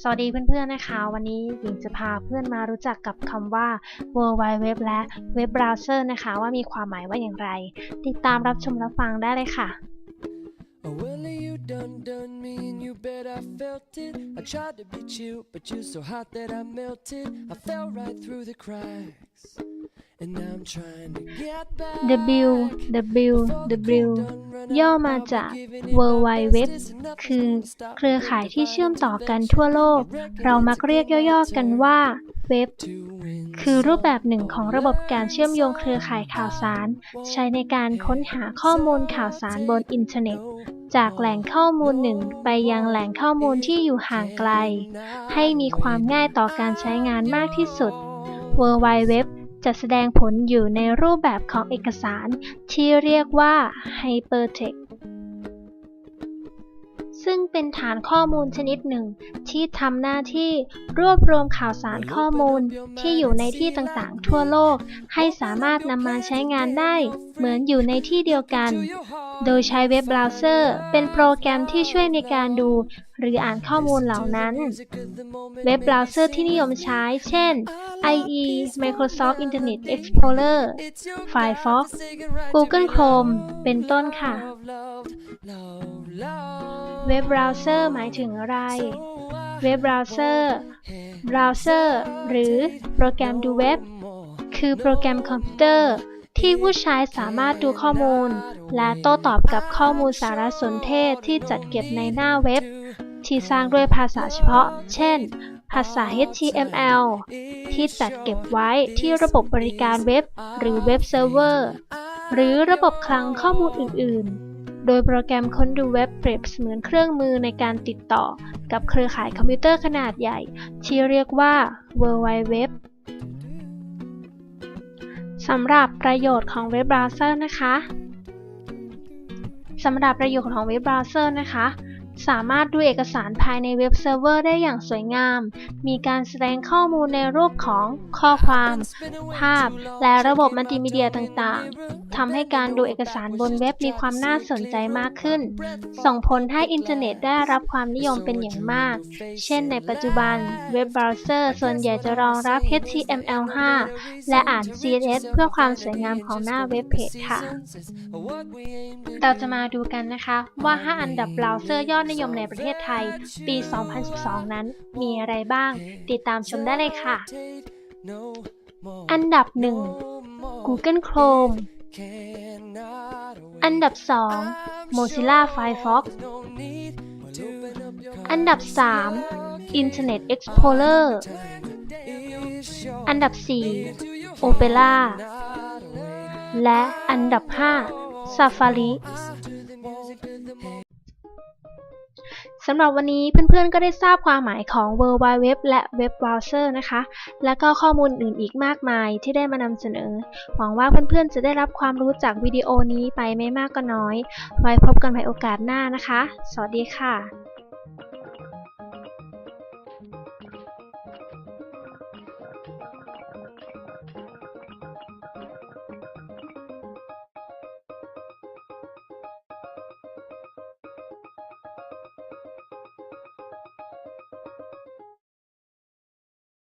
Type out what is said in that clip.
สวัสดีเพื่อนๆนะคะ วันนี้หญิงจะพาเพื่อนมารู้จักกับคำว่า World Wide Web และ Web Browser นะคะ ว่ามีความหมายว่าอย่างไร ติดตามรับชมรับฟังได้เลยค่ะ Oh, well, you done done me, and you bet I felt it. I tried to be chill, but you're so hot that I melted. I fell right through the cracks, and now I'm trying to get back. W W W ย่อมาจาก World Wide Web คือเครือข่ายที่เชื่อมต่อกันทั่วโลก เรามักเรียกย่อๆกันว่าเว็บ คือรูปแบบหนึ่งของระบบการเชื่อมโยงเครือข่ายข่าวสาร ใช้ในการค้นหาข้อมูลข่าวสารบนอินเทอร์เน็ต จากแหล่งข้อมูลหนึ่งไปยังแหล่งข้อมูลที่อยู่ห่างไกล ให้มีความง่ายต่อการใช้งานมากที่สุด World Wide Web จะแสดงผลอยู่ในรูปแบบของเอกสารที่เรียกว่า Hypertext ซึ่งเป็นฐานข้อมูลชนิดหนึ่ง ที่ทำหน้าที่รวบรวมข่าวสารข้อมูลที่อยู่ในที่ต่างๆ ทั่วโลก ให้สามารถนำมาใช้งานได้ เหมือนอยู่ในที่เดียวกัน โดยใช้เว็บเบราว์เซอร์ เป็นโปรแกรมที่ช่วยในการดู หรืออ่านข้อมูลเหล่านั้น เว็บเบราว์เซอร์ที่นิยมใช้ เช่น IE Microsoft Internet Explorer Firefox Google Chrome เป็นต้นค่ะ เว็บเบราว์เซอร์หมายถึงอะไร เว็บเบราว์เซอร์เบราว์เซอร์หรือโปรแกรมดูเว็บ คือโปรแกรมคอมพิวเตอร์ที่ผู้ใช้สามารถดูข้อมูล และโต้ตอบกับข้อมูลสารสนเทศที่จัดเก็บในหน้าเว็บ ที่สร้างด้วยภาษาเฉพาะ เช่น ภาษา HTML ที่จัดเก็บไว้ที่ระบบบริการเว็บ หรือเว็บเซิร์ฟเวอร์ หรือระบบคลังข้อมูลอื่น ๆ โดยโปรแกรมค้นดูเว็บเปรียบเสมือนเครื่องมือในการติดต่อ กับเครือข่ายคอมพิวเตอร์ขนาดใหญ่ ที่เรียกว่า World Wide Web สำหรับประโยชน์ของเว็บเบราว์เซอร์นะคะ สำหรับประโยชน์ของเว็บเบราว์เซอร์นะคะ สามารถดูเอกสารภายในเว็บเซิร์ฟเวอร์ได้อย่างสวยงาม มีการแสดงข้อมูลในรูปของข้อความ ภาพ และระบบมัลติมีเดียต่างๆ ทำให้การดูเอกสารบนเว็บมีความน่าสนใจมากขึ้น ส่งผลให้อินเทอร์เน็ตได้รับความนิยมเป็นอย่างมาก เช่นในปัจจุบันเว็บเบราว์เซอร์ส่วนใหญ่จะรองรับ HTML5 และอ่าน CSS เพื่อความสวยงามของหน้าเว็บเพจค่ะ เราจะมาดูกันนะคะว่า 5 อันดับเบราว์เซอร์ยอดนิยมในประเทศไทย ปี 2012 นั้น มีอะไรบ้าง ติดตามชมได้เลยค่ะ อันดับ 1 Google Chrome อันดับ 2 Mozilla Firefox อันดับ 3 Internet Explorer อันดับ 4 Opera และอันดับ 5 Safari สำหรับวันนี้เพื่อนๆก็ได้ทราบความหมายของ World Wide Web และ Web Browser นะคะ และก็ข้อมูลอื่นอีกมากมายที่ได้มานำเสนอ หวังว่าเพื่อนๆจะได้รับความรู้จากวิดีโอนี้ไปไม่มากก็น้อย ไว้พบกันใหม่โอกาสหน้านะคะ สวัสดีค่ะ